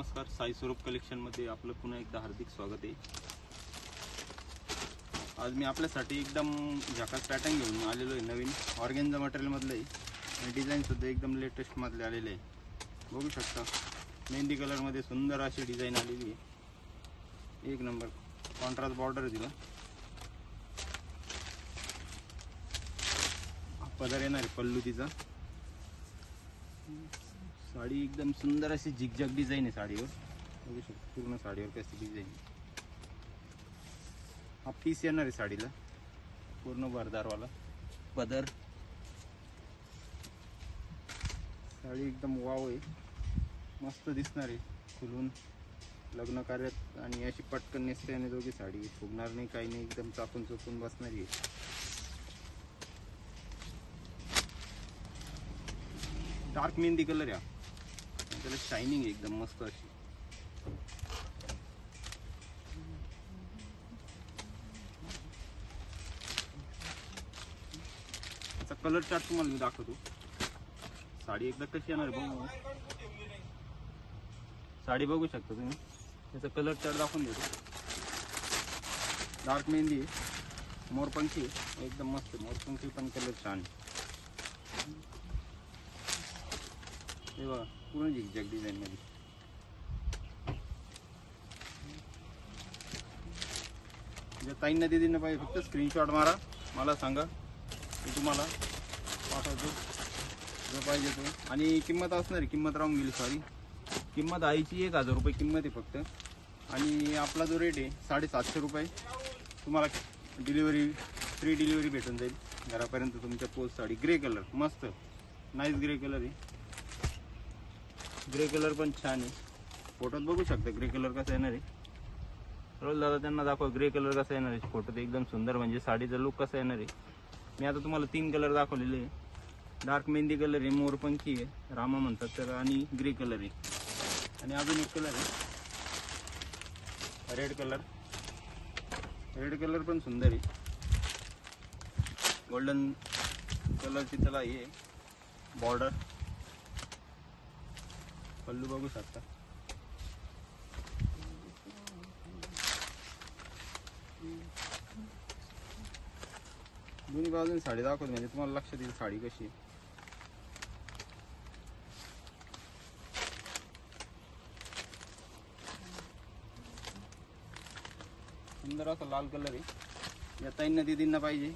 नमस्कार साई स्वरूप कलेक्शनमध्ये आपलं पुन्हा एकदा हार्दिक स्वागत आहे. आज मी आपल्यासाठी एकदम झाकास पॅटर्न घेऊन आलेलो आहे नवीन. ऑर्गेनचा मटेरियलमधलं आहे. आणि डिझाईनसुद्धा एकदम लेटेस्टमधले आलेले आहे. बघू शकता मेहंदी कलरमध्ये सुंदर अशी डिझाईन आलेली आहे. एक नंबर कॉन्ट्रास्ट बॉर्डर आहे तिला. पदर येणार आहे पल्लू तिचा. साडी एकदम सुंदर अशी झिकझॅक डिझाईन आहे साडीवर. बघू शकतो पूर्ण साडीवर कशी डिझाईन हा पीस येणार आहे साडीला. पूर्ण भरदारवाला पदर. साडी एकदम वाव आहे. मस्त दिसणार आहे. खुलून लग्न कार्यात आणि अशी पटकन नेसते आणि दोघी साडी फुगणार नाही काही नाही. एकदम चापून चोपून बसणारी आहे. डार्क मेहंदी कलर या त्याला शायनिंग एकदम मस्त अशी. त्याचा कलर चार्ट तुम्हाला मी दाखवतो. साडी एकदा कशी येणार बघू. साडी बघू शकता तुम्ही. त्याचा कलर चार्ट दाखवून देतो. डार्क मेहंदी मोरपंखी एकदम मस्त मोरपंखी पण कलर छान आहे. हे बघा पूर्ण झिकझॅक डिझाईन मध्ये. ज्या ताईंना दिदींना पाहिजे फक्त स्क्रीनशॉट मारा. मला सांगा. मी तुम्हाला पाठवतो. जो पाहिजे तो. आणि किंमत असणार आहे. किंमत राहून गेली सॉरी. किंमत आईची एक हजार रुपये किंमत आहे फक्त. आणि आपला जो रेट आहे साडेसातशे रुपये. तुम्हाला डिलिव्हरी फ्री डिलिव्हरी भेटून जाईल. घरापर्यंत तुमच्या पोस्ट साडी ग्रे कलर मस्त. नाईस ग्रे कलर आहे. ग्रे कलर पण छान आहे. फोटोत बघू शकता ग्रे कलर कसा येणार आहे. रोज दादा त्यांना दाखवा ग्रे कलर कसा येणार आहे. फोटोत एकदम सुंदर म्हणजे साडीचा लुक कसा येणार आहे. मी आता तुम्हाला तीन कलर दाखवलेले आहे. डार्क मेहंदी कलर आहे मोरपंखी आहे रामा म्हणतात तर आणि ग्रे कलर आहे. आणि अजून एक कलर आहे. Red colour. रेड कलर पण सुंदर आहे. गोल्डन कलरची त्याला हे बॉर्डर पल्लू बघू शकता. दोन्ही बाजूने साडी दाखवते म्हणजे तुम्हाला लक्षात येईल साडी कशी आहे. सुंदर असा लाल कलर आहे. या ताईंना दिदींना पाहिजे.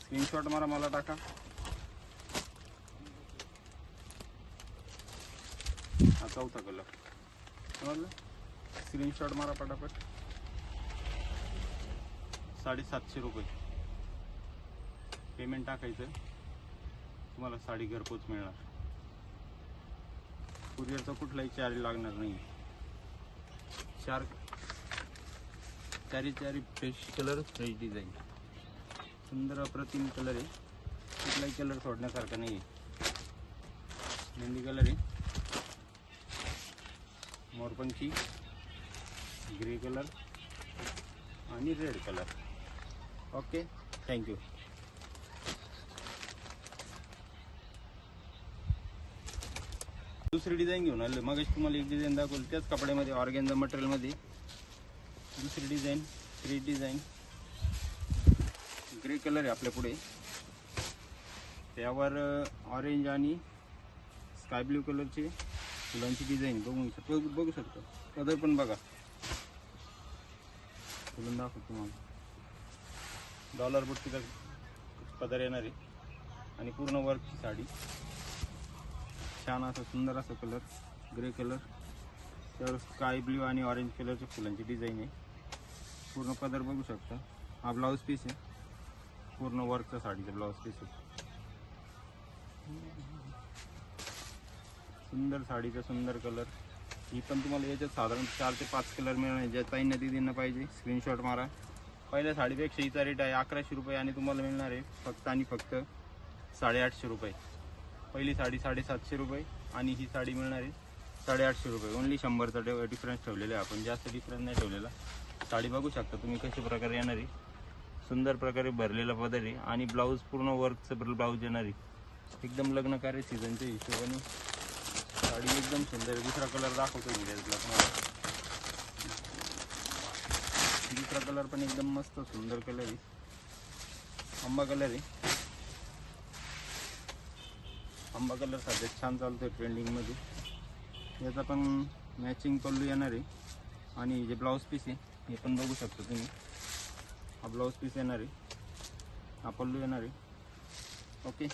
स्क्रीनशॉट मारा मला टाका. हा चौथा कलर. समजलं? स्क्रीनशॉट मारा पटापट. साडेसातशे रुपये. पेमेंट टाकायचं. तुम्हाला साडी घरपोच मिळणार. कुरिअरचा कुठलाही चार्ज लागणार नाही. चार चारी चारी फ्रेश कलर फ्रेश डिझाईन सुंदर अप्रतिम कलर आहे. कुठलाही कलर सोडण्यासारखा नाही आहे मेहंदी कलर आहे. मोरपंखी ग्रे कलर आणि red colour. Okay? Thank you दुसरी डिझाईन घेऊन आले मग तुम्हाला एक डिझाईन दाखवली त्याच कपड्यामध्ये ऑर्गेन्झा मटेरियलमध्ये. दुसरी design three design grey colour आहे आपल्या पुढे. त्यावर ऑरेंज आणि स्काय ब्ल्यू कलरचे फुलांची डिझाईन बघू शकतो बघू शकतो. कलर पण बघा. फुलून दाखव तुम्हाला. डॉलर बुट्टीचा पदर येणार. आहे आणि पूर्ण वर्कची साडी. छान असा सुंदर असा कलर. Grey colour. तर स्काय ब्ल्यू आणि ऑरेंज कलरच्या फुलांची डिझाईन आहे. पूर्ण पदर बघू शकता. हा ब्लाऊज पीस आहे. पूर्ण वर्कचा साडीचा ब्लाऊज पीस आहे. सुंदर साडीचा सुंदर कलर. ही पण तुम्हाला याच्यात साधारण चार ते पाच कलर मिळणार. ज्या नदी दिदींना पाहिजे स्क्रीनशॉट मारा. पहिल्या साडीपेक्षा हिचा रेट आहे अकराशे रुपये आणि तुम्हाला मिळणार आहे फक्त आणि फक्त साडेआठशे रुपये. पहिली साडी साडेसातशे रुपये आणि ही साडी मिळणार आहे साडेआठशे रुपये. ओन्ली शंभरचा डिफरन्स ठेवलेला आहे आपण. जास्त डिफरन्स नाही ठेवलेला. साडी बघू शकता तुम्ही कशा प्रकारे येणार आहे. सुंदर प्रकारे भरलेला पदर आहे आणि ब्लाऊज पूर्ण वर्कचं ब्लाऊज येणार आहे. एकदम लग्नकार्य सीझनच्या हिशोबाने. साडी एकदम सुंदर आहे. दुसरा कलर दाखवतो मी त्यातला तुम्हाला. दुसरा कलर पण एकदम मस्त सुंदर कलर आहे. आंबा कलर आहे. आंबा कलर सध्या छान चालतोय ट्रेंडिंगमध्ये याचा पण मॅचिंग पल्लू येणार आहे. आणि जे ब्लाऊज पीस आहे हे पण बघू शकता तुम्ही. हा ब्लाऊज पीस येणार आहे. हा पल्लू येणार आहे. ओके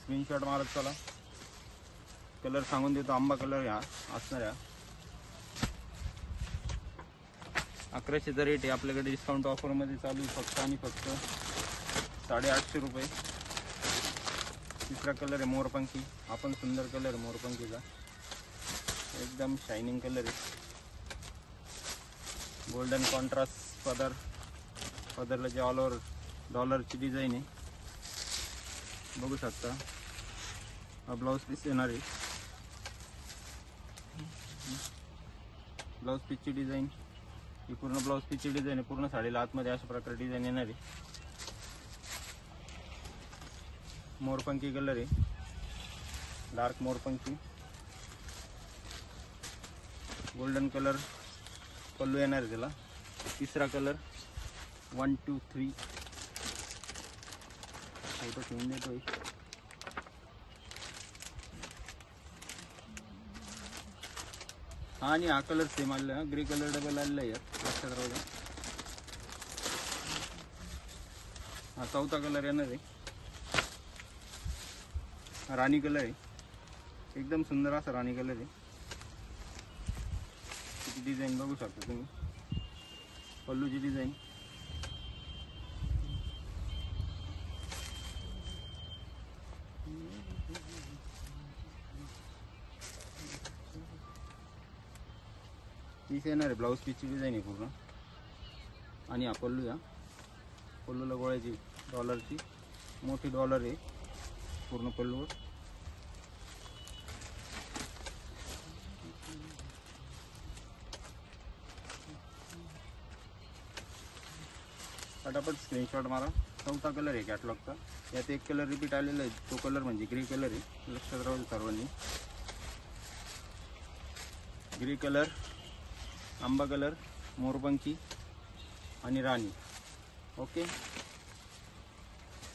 स्क्रीनशॉट मारत चला. कलर सांगून देतो आंबा कलर ह्या असणाऱ्या अकराशेचा रेट आहे आपल्याकडे डिस्काउंट ऑफरमध्ये चालू आहे फक्त आणि फक्त साडेआठशे रुपये. तिसरा कलर आहे मोरपंखी. आपण सुंदर कलर आहे मोरपंखीचा. एकदम शायनिंग कलर आहे. गोल्डन कॉन्ट्रास्ट पदर पदरला जे ऑल ओव्हर डॉलरची डिझाईन आहे. बघू शकता. हा ब्लाऊज पीस येणार आहे. Blouse पीसची design. ही पूर्ण ब्लाऊज पीसची डिझाईन आहे. पूर्ण साडीला आतमध्ये अशा प्रकारे डिझाईन येणार आहे. मोरपंखी कलर आहे. डार्क मोरपंखी. गोल्डन कलर पल्लू येणार आहे त्याला. तिसरा colour one two three. Photo ठेवून देतोय. हा आणि हा कलर सेम आलेला ग्रे कलर डबल आलेला आहे यात. लक्षात राहू द्या. हा चौथा कलर येणार आहे. राणी कलर आहे. एकदम सुंदर असा राणी कलर आहे. डिझाईन बघू शकता तुम्ही. पल्लूची डिझाईन पीस येणार आहे? ब्लाऊज पीसची डिझाईन आहे पूर्ण. आणि हा पल्लू या पल्लूला गोळ्याची डॉलरची मोठी डॉलर आहे. पूर्ण पल्लूवर. फटाफट स्क्रीनशॉट मारा. चौथा कलर आहे कॅटलॉगचा यात एक कलर रिपीट आलेला आहे. तो कलर म्हणजे ग्रे कलर आहे. लक्षात राहू सर्वांनी. ग्रे कलर आंबा कलर मोरपंखी आणि राणी. ओके?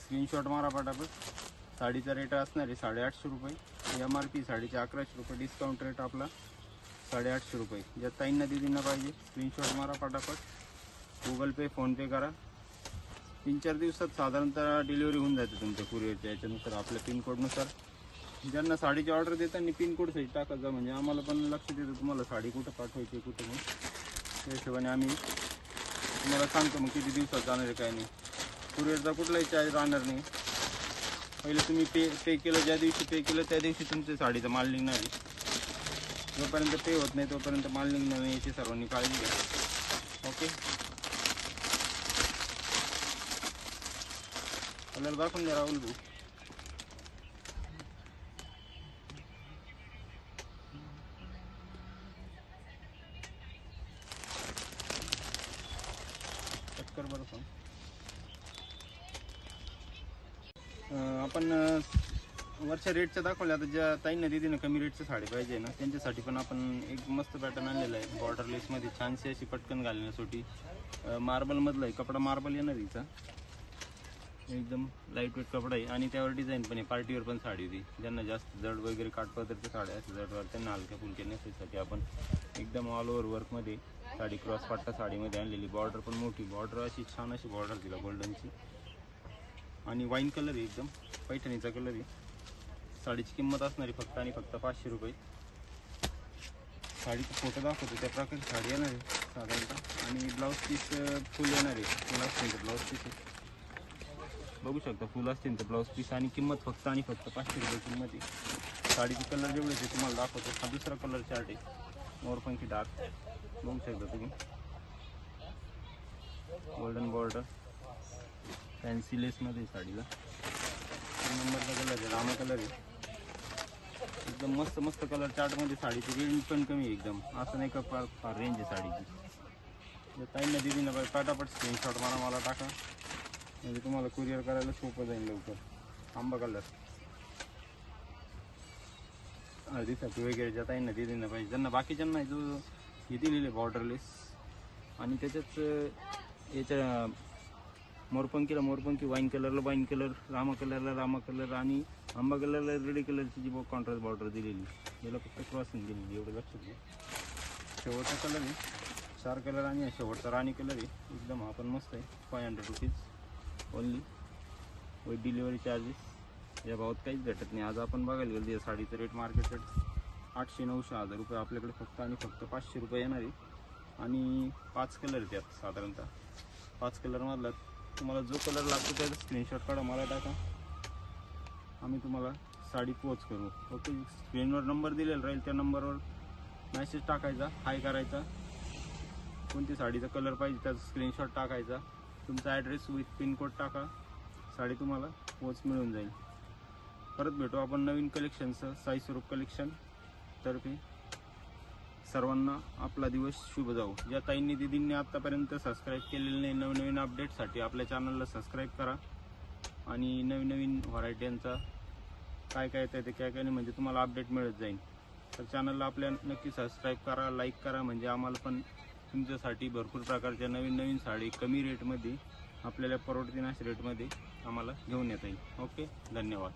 स्क्रीनशॉट मारा पटापट. साडीचा रेट असणार आहे साडेआठशे रुपये. एम आर पी साडीचे अकराशे रुपये. डिस्काउंट रेट आपला साडेआठशे रुपये. ज्या ताईंना दिदींना पाहिजे स्क्रीनशॉट मारा पटापट. गुगल पे फोनपे करा. तीन चार दिवसात साधारणतः डिलिव्हरी होऊन जाते तुमच्या कुरिअरच्या याच्यानुसार आपल्या पिनकोडनुसार ज्यांना साडीची ऑर्डर देताना पिनकोड सहित टाकत जा. म्हणजे आम्हाला पण लक्ष देतं तुम्हाला साडी कुठं पाठवायची कुठं मग त्या हिशोबाने आम्ही तुम्हाला सांगतो मग किती दिवसात जाणार आहे काय नाही. कुरिअरचा कुठलाही चार्ज राहणार नाही. पहिले तुम्ही पे पे केलं ज्या दिवशी पे केलं त्या दिवशी तुमच्या साडीचा माल निघणार आहे. जोपर्यंत पे होत नाही तोपर्यंत माल निघणार नाही याची सर्वांनी काळजी घ्या. ओके कलर दाखवून द्या राहुल भाऊ. आपण वरच्या रेटच्या दाखवल्या आता ज्या ताईंना दिदीनं कमी रेटच्या साडी पाहिजे ना त्यांच्यासाठी पण आपण एक मस्त पॅटर्न आणलेला आहे. बॉर्डर लेसमध्ये छानशी अशी पटकन घालण्यासाठी मार्बलमधला आहे. कपडा मार्बल येणार हिचा. एकदम लाइट वेट कपडा आहे. आणि त्यावर डिझाईन पण आहे. पार्टीवर पण साडी होती ज्यांना जास्त जड वगैरे काठपदरच्या साड्या असतात जडवर त्यांना हलक्या फुलक्या नेसायसाठी आपण एकदम ऑल ओव्हर वर्कमध्ये साडी क्रॉस पट्टा साडीमध्ये आणलेली. बॉर्डर पण मोठी. बॉर्डर अशी छान अशी बॉर्डर दिला गोल्डनची आणि वाईन कलर आहे एकदम. पैठणीचा कलर आहे. साडीची किंमत असणार आहे फक्त आणि फक्त पाचशे रुपये. साडीचा फोटो दाखवतो. त्या प्रकारची साडी येणार आहे साधारणतः. आणि ब्लाऊज पीस फुल येणार आहे. फुल असतील तर ब्लाऊज पीस बघू शकता फुल असतील तर ब्लाऊज पीस आणि किंमत फक्त आणि फक्त पाचशे रुपये किंमत आहे. साडीचे कलर जेवढे ते तुम्हाला दाखवतो. हा दुसरा कलर चार्ट आहे. मोरपंखी डार्क बघू शकता तुम्ही. गोल्डन बॉर्डर फॅन्सी लेसमध्ये साडीला. नंबरचा कलर आहे रामा कलर आहे. एकदम मस्त मस्त कलर चार्टमध्ये साडीची रेंज पण कमी आहे एकदम. असं नाही का फार फार रेंज आहे साडीची. ताईंना दिदीनं पाहिजे पटापट स्क्रीनशॉट मला मला टाका. म्हणजे तुम्हाला कुरिअर करायला सोपं जाईल लवकर. आंबा कलर हळदीसाठी वगैरे ज्या ताईंना दिली दिलं पाहिजे ज्यांना बाकीच्यांना जो हे दिलेले बॉर्डरलेस आणि त्याच्यात याच्या मोरपंखीला मोरपंखी वाईन कलरला वाईन कलर रामा कलरला रामा कलर आणि आंबा कलरला रेडी कलरची जी कॉन्ट्रास्ट बॉर्डर दिलेली. याला फक्त क्रॉसिंग दिलेली एवढं लक्षात घ्या. शेवटचा कलर आहे. चार कलर आणि शेवटचा राणी कलर आहे. एकदम हा पण मस्त आहे. Five hundred rupees only with delivery charges या भावात काहीच भेटत नाही. आज आपण बघायला गेलो या साडीचं रेट मार्केट रेट आठशे नऊशे हजार रुपये आपल्याकडे फक्त आणि फक्त पाचशे रुपये येणार आहे. आणि पाच कलर आहेत त्यात साधारणतः. पाच कलरमधला तुम्हाला जो कलर लागतो त्याचा स्क्रीनशॉट काढा मला टाका. आम्ही तुम्हाला साडी पोच करू. ओके स्क्रीनवर नंबर दिलेला राहील त्या नंबरवर मेसेज टाकायचा हाय करायचा. कोणती साडीचा कलर पाहिजे त्याचा स्क्रीनशॉट टाकायचा. तुमचा ॲड्रेस विथ पिनकोड टाका. साडी तुम्हाला पोच मिळून जाईल. परत भेटू आपण नवीन कलेक्शनचं साई स्वरूप कलेक्शन तर्फे सर्वांना आपला दिवस शुभ जाऊ ज्या ताईंनी दिदींनी आत्तापर्यंत सबस्क्राईब केलेले नाही नवनवीन अपडेटसाठी आपल्या चॅनलला सबस्क्राईब करा. आणि नवीन नवीन व्हरायटींचा काय काय येतं ते काय काय नाही म्हणजे तुम्हाला अपडेट मिळत जाईल. तर चॅनलला आपल्या नक्की सबस्क्राईब करा लाईक करा म्हणजे आम्हाला पण तुमच्यासाठी भरपूर प्रकारच्या नवीन नवीन साडी कमी रेटमध्ये आपल्याला परवडतीनाश रेटमध्ये आम्हाला घेऊन येता येईल. ओके धन्यवाद.